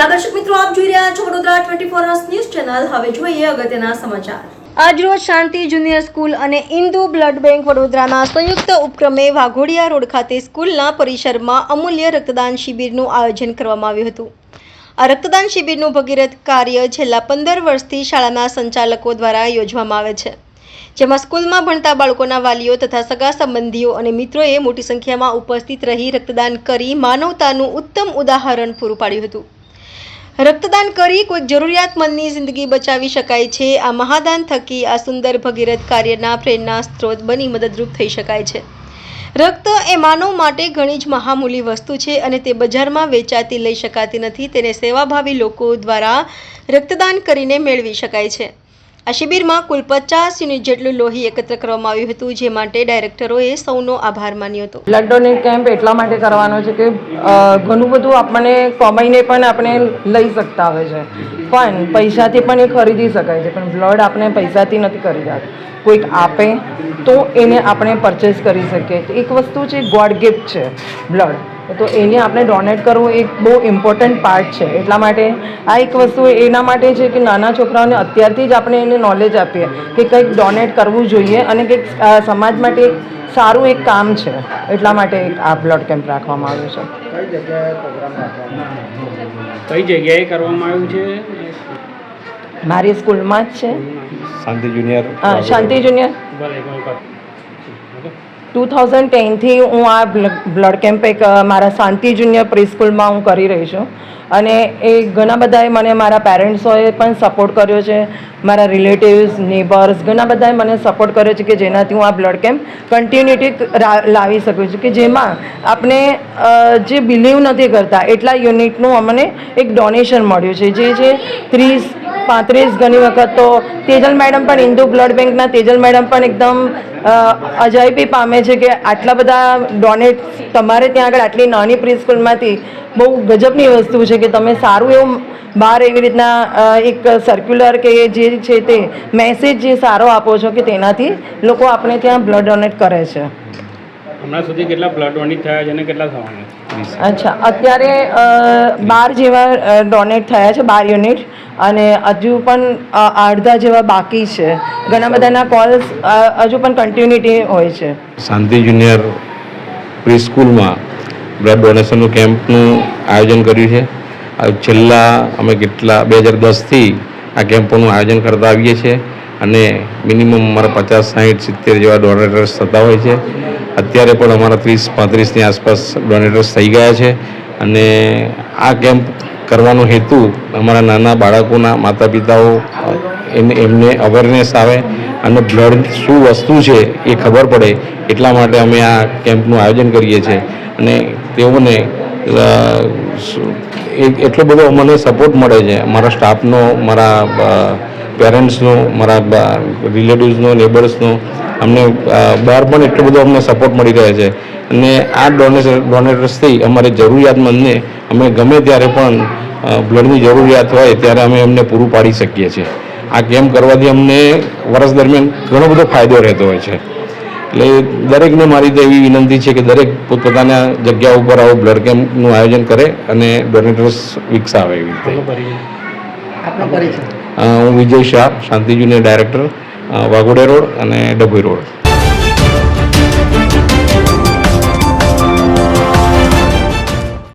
નમસ્કાર મિત્રો, આપ જોઈ રહ્યા છો Vadodara twenty four news channel હવે જોઈએ અગત્યના સમાચાર. આજરોજ શાંતિ જુનિયર સ્કૂલ અને ઇન્દુ બ્લડ બેંક વડોદરાના સંયુક્ત ઉપક્રમે વાઘોડિયા રોડ ખાતે સ્કૂલના પરિસરમાં અમૂલ્ય રક્તદાન શિબિરનું આયોજન કરવામાં આવ્યું હતું. આ રક્તદાન શિબિરનું ભગીરથ કાર્ય છેલ્લા પંદર વર્ષથી શાળાના સંચાલકો દ્વારા યોજવામાં આવે છે. જેમાં સ્કૂલમાં ભણતા બાળકોના વાલીઓ તથા સગા સંબંધીઓ અને મિત્રોએ મોટી સંખ્યામાં ઉપસ્થિત રહી રક્તદાન કરી માનવતાનું ઉત્તમ ઉદાહરણ પૂરું પાડ્યું હતું. રક્તદાન કરી કોઈક જરૂરિયાતમંદની જિંદગી બચાવી શકાય છે. આ મહાદાન થકી આ સુંદર ભગીરથ કાર્યના પ્રેરણા સ્ત્રોત બની મદદરૂપ થઈ શકાય છે. રક્ત એ માનવ માટે ઘણી જ મહામૂલી વસ્તુ છે અને તે બજારમાં વેચાતી લઈ શકાતી નથી. તેને સેવાભાવી લોકો દ્વારા રક્તદાન કરીને મેળવી શકાય છે. આ શિબિરમાં કુલ પચાસ યુનિટ જેટલું લોહી એકત્ર કરવામાં આવ્યું હતું, જે માટે ડાયરેક્ટરોએ સૌનો આભાર માન્યો હતો. બ્લડ ડોનેટ કેમ્પ એટલા માટે કરવાનો છે કે ઘણું બધું આપણને કમાઈને પણ આપણે લઈ શકતા હોય છે. પણ પૈસાથી પણ એ ખરીદી શકાય છે, પણ બ્લડ આપણે પૈસાથી નથી ખરીદાતું. કોઈક આપે તો એને આપણે પરચેસ કરી શકીએ. એક વસ્તુ છે, ગોડ ગિફ્ટ છે, બ્લડ. તો એને આપણે ડોનેટ કરવું એક બહુ ઇમ્પોર્ટન્ટ પાર્ટ છે. એટલા માટે આ એક વસ્તુ એના માટે છે કે નાના છોકરાઓને અત્યારથી જ આપણે એને નોલેજ આપીએ કે કંઈક ડોનેટ કરવું જોઈએ અને કંઈક સમાજ માટે એક સારું એક કામ છે. એટલા માટે એક આ બ્લડ કેમ્પ રાખવામાં આવ્યું છે. કઈ જગ્યાએ કરવામાં આવ્યું છે? મારી સ્કૂલમાં જ છે. Shanti junior. Shanti junior. Two thousand ટેનથી હું આ બ્લડ કેમ્પ એક મારા શાંતિ જુનિયર પ્રીસ્કૂલમાં હું કરી રહી છું. અને એ ઘણા બધાએ મને મારા પેરેન્ટ્સોએ પણ સપોર્ટ કર્યો છે, મારા રિલેટિવ્સ, નેબર્સ, ઘણા બધાએ મને સપોર્ટ કર્યો છે કે જેનાથી હું આ બ્લડ કેમ્પ કન્ટિન્યુટી લાવી શકું છું. કે જેમાં આપણે જે બિલીવ નથી કરતા, એટલા યુનિટનું અમને એક ડોનેશન મળ્યું છે. જે છે ત્રીસ પાંત્રીસ ઘણી વખત તો તેજલ મેડમ પણ ઇન્દુ બ્લડ બેંકના તેજલ મેડમ પણ એકદમ અજાયબી પામે છે કે આટલા બધા ડોનેટ તમારે ત્યાં આગળ આટલી નાની પ્રી બહુ ગજબની વસ્તુ છે કે તમે સારું એવું બહાર એવી રીતના એક સર્ક્યુલર કે જે છે તે મેસેજ જે સારો આપો છો કે તેનાથી લોકો આપણે ત્યાં બ્લડ ડોનેટ કરે છે. હમણાં સુધી કેટલા બ્લડ ડોનેટ થયા છે અને કેટલા થવાના છે? અચ્છા અત્યારે બાર જેવા ડોનેટ થયા છે બાર યુનિટ અને હજુ પણ અડધા જેવા બાકી છે. ઘણા બધાના કોલ્સ હજુ પણ કન્ટિન્યુટી હોય છે. શાંતિ જુનિયર પ્રી સ્કૂલમાં બ્લડ ડોનેશનનું કેમ્પનું આયોજન કર્યું છે. છેલ્લા અમે કેટલા બે હજાર દસથી આ કેમ્પોનું આયોજન કરતા આવીએ છીએ. અને મિનિમમ અમારા પચાસ સાહીઠ સિત્તેર જેવા ડોનેટર્સ થતા હોય છે. અત્યારે પણ અમારા ત્રીસ, પાંત્રીસની આસપાસ ડોનેટર્સ થઈ ગયા છે અને આ કેમ્પ કરવાનો હેતુ અમારા નાના બાળકોના માતા પિતાઓ એમને અવેરનેસ આવે અને બ્લડ શું વસ્તુ છે એ ખબર પડે એટલા માટે અમે આ કેમ્પનું આયોજન કરીએ છીએ. અને તેઓને એટલો બધો મને સપોર્ટ મળે છે. મારા સ્ટાફનો મારા પેરેન્ટ્સનો મારા રિલેટિવ્સનો નેબર્સનો અમને બહાર પણ એટલો બધો અમને સપોર્ટ મળી રહે છે. અને આ ડોનેશન ડોનેટર્સથી અમારી જરૂરિયાતમંદને અમે ગમે ત્યારે પણ બ્લડની જરૂરિયાત હોય ત્યારે અમે એમને પૂરું પાડી શકીએ છીએ. આ કેમ્પ કરવાથી અમને વર્ષ દરમિયાન ઘણો બધો ફાયદો રહેતો હોય છે. એટલે દરેકને મારી તો એવી વિનંતી છે કે દરેક પોતપોતાના જગ્યા ઉપર આવો બ્લડ કેમ્પનું આયોજન કરે અને ડોનેટર્સ વિકસાવે એવી રીતે. હું Vijay Shah Shanti junior director Waghodia road અને ડભોઈ રોડ.